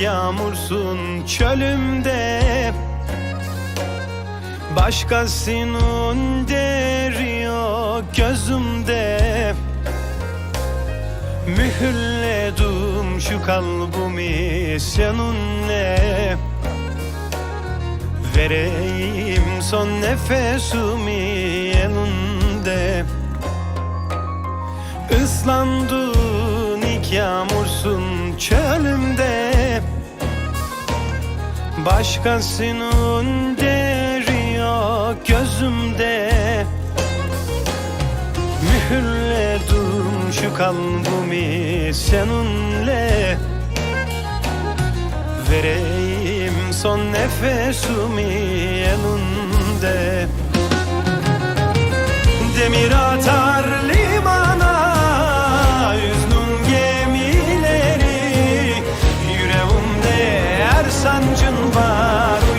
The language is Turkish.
yağmursun çölümde. Başkasının deri gözümde. Mühürledim şu kalbimi seninle. Vereyim son nefesimi elinde Islandın ilk yağmursun Başkasının deri yok gözümde. Mühürledim şu kalbimi seninle. Vereyim son nefesimi elinde sancın var